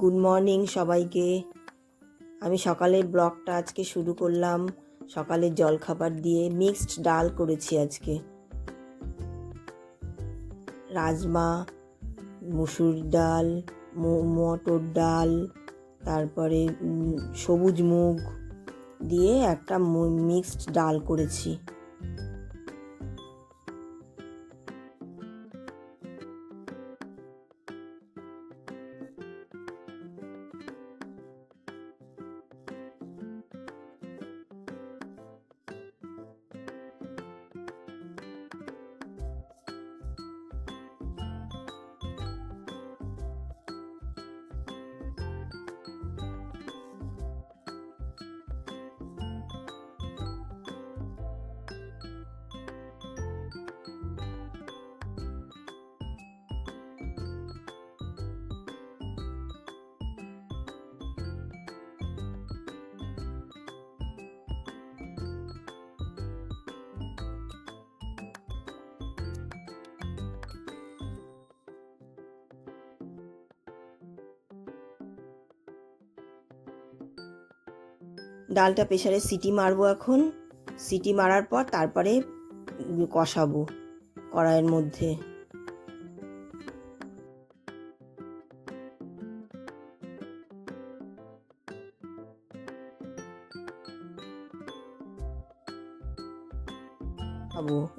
Good morning সবাইকে। আমি সকালের ব্লগটা আজকে শুরু করলাম। সকালের জলখাবার দিয়ে মিক্সড ডাল করেছি আজকে। রাজমা, মুসুর ডাল মটর ডাল, তারপরে সবুজ মুগ দিয়ে একটা মিক্সড ডাল করেছি। ডালটা প্রেসারে সিটি মারবো এখন। সিটি মারার পর তারপরে কষাবো কড়াইয়ের মধ্যে।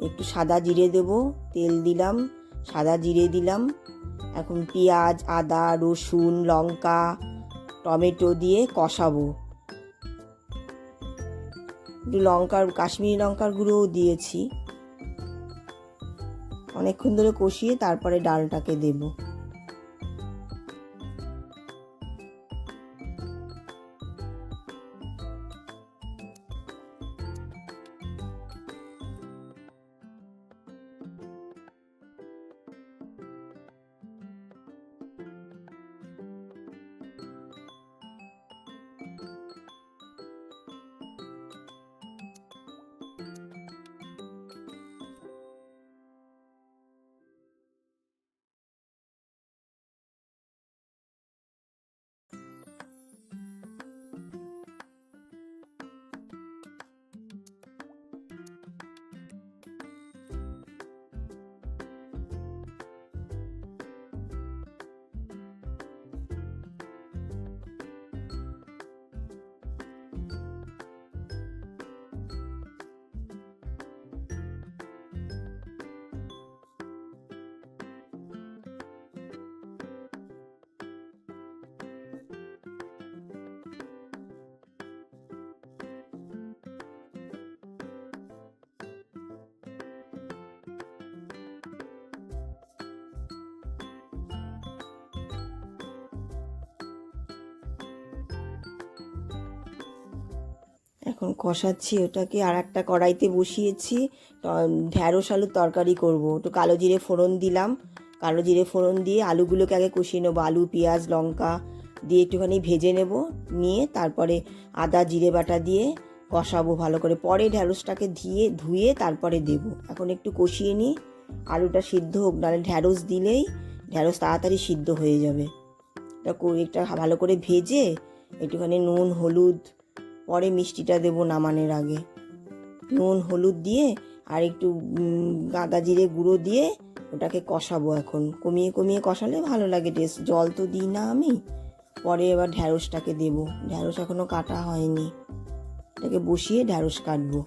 একটু সাদা জিরে দেবো, তেল দিলাম, সাদা জিরে দিলাম। এখন পেঁয়াজ, আদা, রসুন, লঙ্কা, টমেটো দিয়ে কষাবো। একটু লঙ্কার কাশ্মীরি লঙ্কার গুঁড়োও দিয়েছি। অনেকক্ষণ ধরে কষিয়ে তারপরে ডালটাকে দেব। এখন কষাচ্ছি ওটাকে আর একটা কড়াইতে বসিয়েছি। ঢ্যাঁড়স আলুর তরকারি করব। একটু কালো জিরে ফোড়ন দিলাম। কালো জিরে ফোড়ন দিয়ে আলুগুলোকে আগে কষিয়ে নেব। আলু, পেঁয়াজ, লঙ্কা দিয়ে একটুখানি ভেজে নেব। নিয়ে তারপরে আদা, জিরে বাটা দিয়ে কষাবো ভালো করে। পরে ঢ্যাঁড়সটাকে ধুয়ে ধুয়ে তারপরে দেব। এখন একটু কষিয়ে নিই। আলুটা সিদ্ধ হোক, নাহলে ঢ্যাঁড়স দিলেই ঢ্যাঁড়স তাড়াতাড়ি সিদ্ধ হয়ে যাবে। এটা একটা ভালো করে ভেজে একটুখানি নুন, হলুদ পরে মিষ্টিটা দেবো নামানের আগে। নুন, হলুদ দিয়ে আর একটু গাঁদা জিরে গুঁড়ো দিয়ে ওটাকে কষাবো এখন। কমিয়ে কমিয়ে কষালে ভালো লাগে টেস্ট জল তো দিই না আমি। পরে এবার ঢ্যাঁড়সটাকে দেবো। ঢ্যাঁড়স এখনও কাটা হয়নি। এটাকে বসিয়ে ঢ্যাঁড়স কাটবো।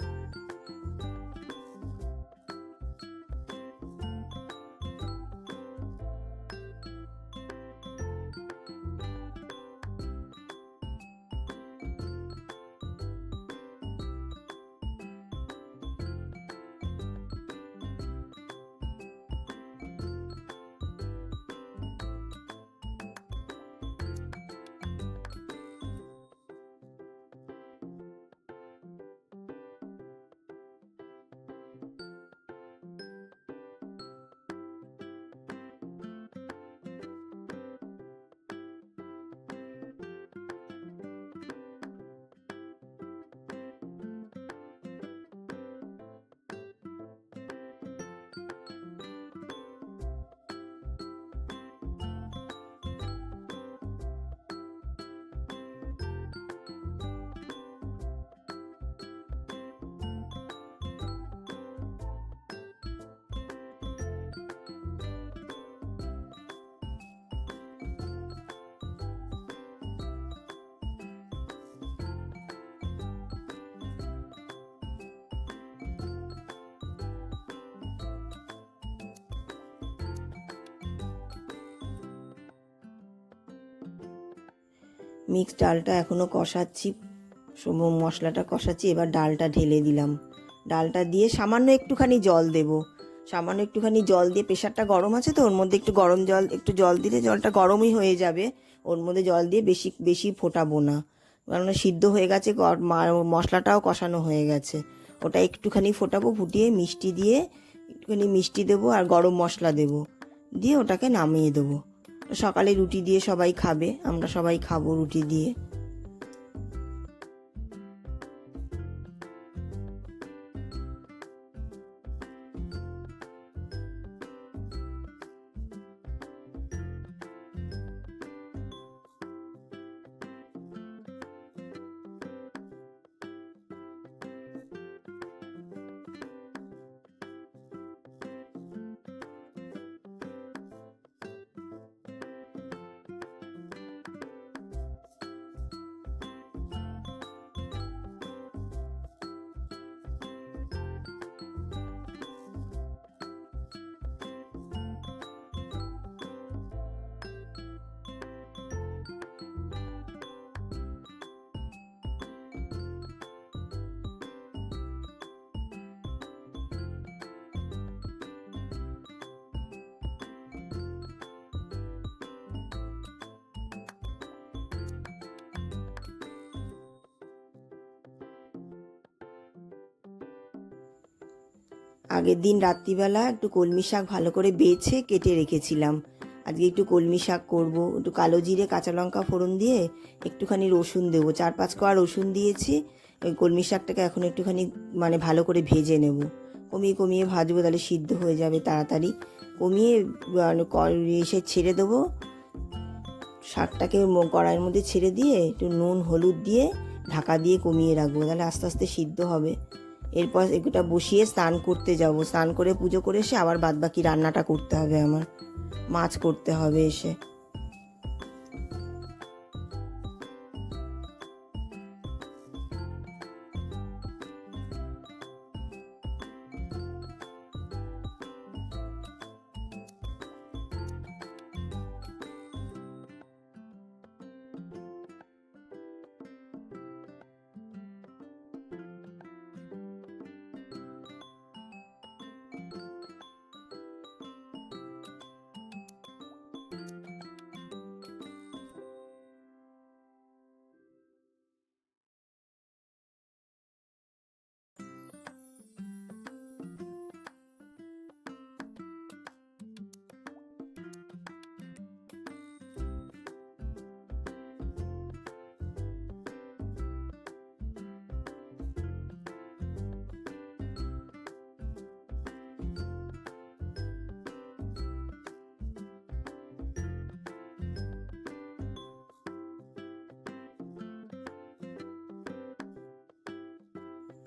মিক্স ডালটা এখনও কষাচ্ছি। মশলাটা কষাচ্ছি, এবার ডালটা ঢেলে দিলাম। ডালটা দিয়ে সামান্য একটুখানি জল দেব। সামান্য একটুখানি জল দিয়ে প্রেশারটা গরম আছে তো, ওর মধ্যে একটু গরম জল, একটু জল দিলে জলটা গরমই হয়ে যাবে। ওর মধ্যে জল দিয়ে বেশি বেশি ফোটাবো না। কারণ সিদ্ধ হয়ে গেছে মশলাটাও কষানো হয়ে গেছে। ওটা একটুখানি ফোটাবো, ফুটিয়ে মিষ্টি দিয়ে একটুখানি মিষ্টি দেবো আর গরম মশলা দেবো। দিয়ে ওটাকে নামিয়ে দেবো। সকালে রুটি দিয়ে সবাই খাবে আমরা সবাই খাব রুটি দিয়ে। আগের দিন রাত্রিবেলা একটু কলমি শাক ভালো করে বেছে কেটে রেখেছিলাম। আজকে একটু কলমি শাক করব, একটু কালো জিরে, কাঁচা লঙ্কা ফোড়ন দিয়ে একটুখানি রসুন দেবো। চার পাঁচ কোয়া রসুন দিয়েছি, ওই কলমি শাকটাকে এখন একটুখানি মানে ভালো করে ভেজে নেব। কমিয়ে কমিয়ে ভাজবো, তাহলে সিদ্ধ হয়ে যাবে তাড়াতাড়ি। কমিয়ে মানে এসে ছেড়ে দেবো। শাকটাকে কড়াইয়ের মধ্যে ছেড়ে দিয়ে একটু নুন, হলুদ দিয়ে ঢাকা দিয়ে কমিয়ে রাখব, তাহলে আস্তে আস্তে সিদ্ধ হবে। এরপর একটা বসিয়ে স্নান করতে যাব। স্নান করে পুজো করে এসে আবার বাদবাকি রান্নাটা করতে হবে আমার। মাছ করতে হবে এসে।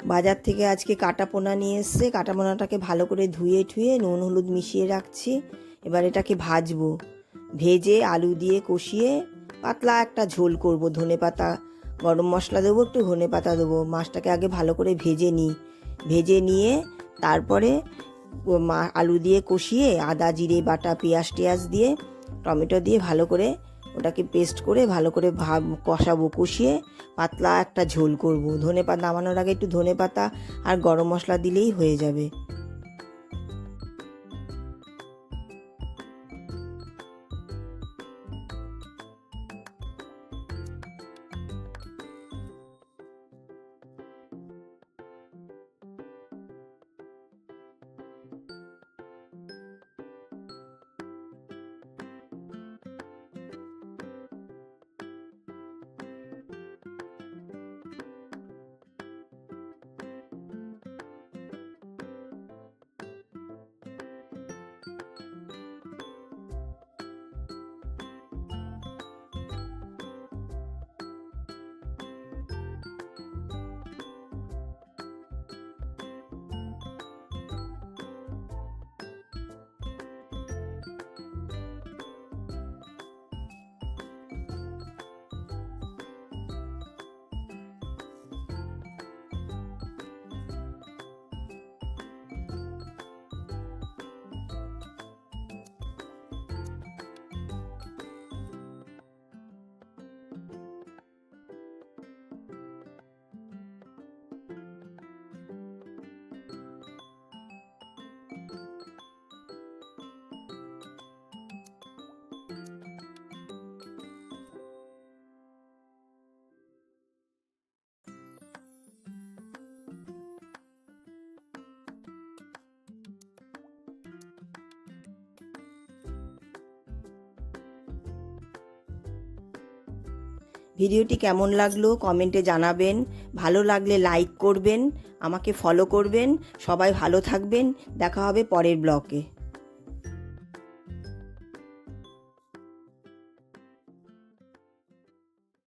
বাজার থেকে আজকে কাটা পোনা নিয়ে এসছে। কাটা পোনাটাকে ভালো করে ধুয়ে ঠুয়ে নুন, হলুদ মিশিয়ে রাখছি। এবার এটাকে ভাজবো। ভেজে আলু দিয়ে কষিয়ে পাতলা একটা ঝোল করব। ধনে পাতা, গরম মশলা দেবো, একটু ধনে পাতা দেবো। মাছটাকে আগে ভালো করে ভেজে নিই। ভেজে নিয়ে তারপরে আলু দিয়ে কষিয়ে আদা, জিরে, বাটা, পেঁয়াজ, টেয়াজ দিয়ে টমেটো দিয়ে ভালো করে ওটাকে পেস্ট করে ভালো করে ভাব, কষাবো, কষিয়ে পাতলা একটা ঝোল করব। ধনে পাতা নামানোর আগে একটু ধনে পাতা আর গরম মশলা দিলেই হয়ে যাবে। ভিডিওটি কেমন লাগল কমেন্টে জানাবেন। ভালো লাগলে লাইক করবেন, আমাকে ফলো করবেন। সবাই ভালো থাকবেন। দেখা হবে পরের ব্লকে।